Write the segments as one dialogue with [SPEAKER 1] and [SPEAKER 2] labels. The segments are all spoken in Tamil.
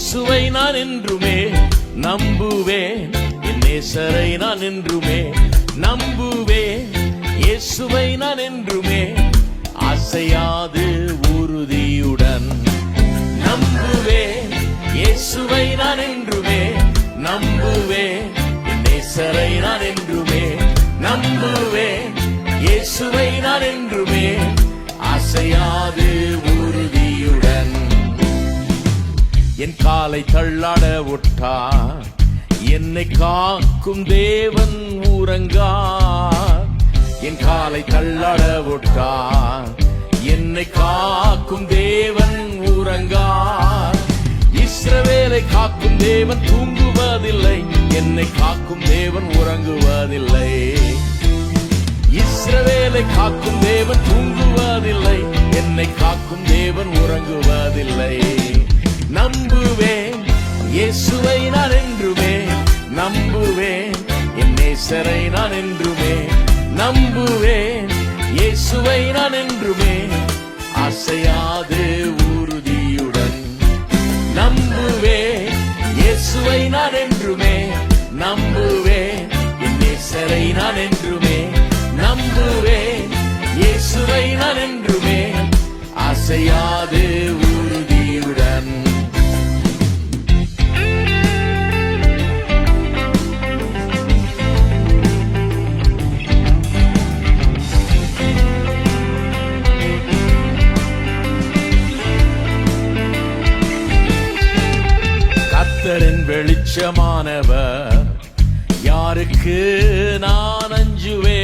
[SPEAKER 1] இயேசுவை நான் என்றுமே நம்புவேன். என் நேசரை நான் என்றுமே நம்புவேன். இயேசுவை நான் என்றுமே அசையாது உறுதியுடன் நம்புவேன். இயேசுவை நான் என்றுமே நம்புவேன். என் நேசரை நான் என்றுமே நம்புவேன். இயேசுவை நான் என்றுமே அசையாது உறுதியுடன் என் காலை தள்ளாட விட்டார் என்னை காக்கும் தேவன் உறங்கார் என் காலை தள்ளாட விட்டார் என்னை காக்கும் தேவன் உறங்கார் இஸ்ரவேலை காக்கும் தேவன் தூங்குவதில்லை. என்னை காக்கும் தேவன் உறங்குவதில்லை. இஸ்ரவேலை காக்கும் தேவன் தூங்குவதில்லை. என்னை காக்கும் தேவன் உறங்குவதில்லை. இயேசுவை நான் என்றுமே நம்புவேன். என் நேசரை நான் என்றுமே நம்புவேன். இயேசுவை நான் என்றுமே அசையாது உறுதியுடன் நம்புவேன். இயேசுவை நான் என்றுமே நம்புவேன். என் நேசரை நான் என்றுமே நம்புவேன். இயேசுவை நான் என்றுமே அசையாது உறுதி கத்தரின் வெளிச்சமானவர். யாருக்கு நான் அஞ்சுவே?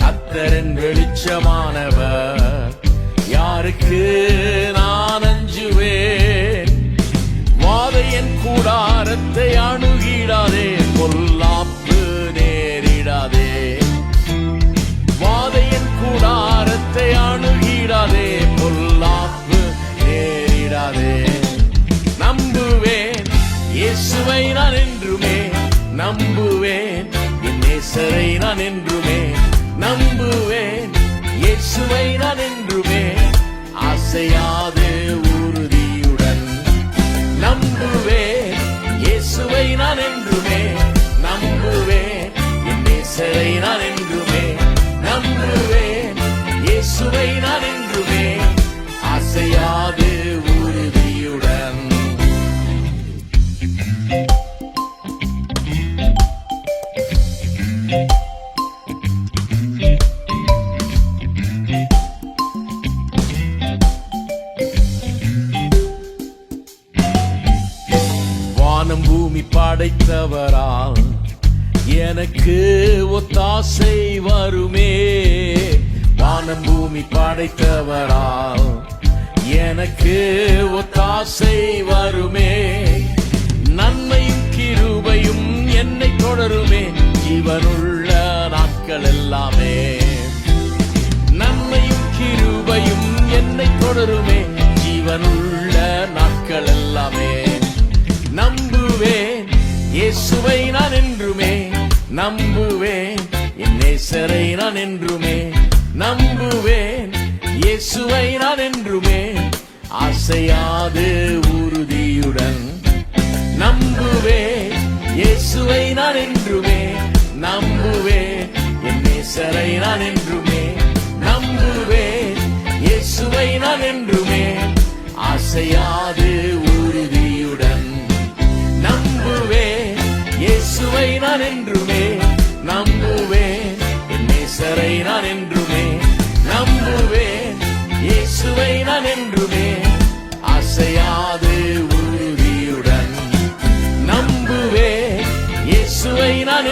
[SPEAKER 1] கத்தரின் வெளிச்சமானவர். யாருக்கு நான் அஞ்சுவே? வாதையின் கூடாரத்தை அணுகிடாத. நேசரை நான் என்றுமே நம்புவேன். இயேசுவை நான் என்றுமே ஆசையா வானம் பூமி படைத்தவரால் எனக்கு ஒத்தாசை வருமே. வானம் பூமி படைத்தவரால் எனக்கு ஒத்தாசை வருமே. நன்மையும் கிருபையும் என்னை தொடருமே. இவருள்ள நாட்கள் எல்லாமே. நன்மையும் கிருபையும் என்னை தொடருமே. நேசரை நான் என்றுமே நம்புவேன். இயேசுவை நான் என்றுமே அசையாது உறுதியுடன் நம்புவேன். இயேசுவை நான் என்றுமே நம்புவேன். என் நேசரை நான் என்றுமே நம்புவேன். இயேசுவை நான் என்றுமே அசையாது உறுதியுடன் நம்புவேன். இயேசுவை நான் என்றுமே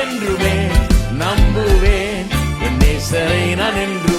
[SPEAKER 1] என்றுமே நம்புவேன். என் நேசரை நான் நான் என்று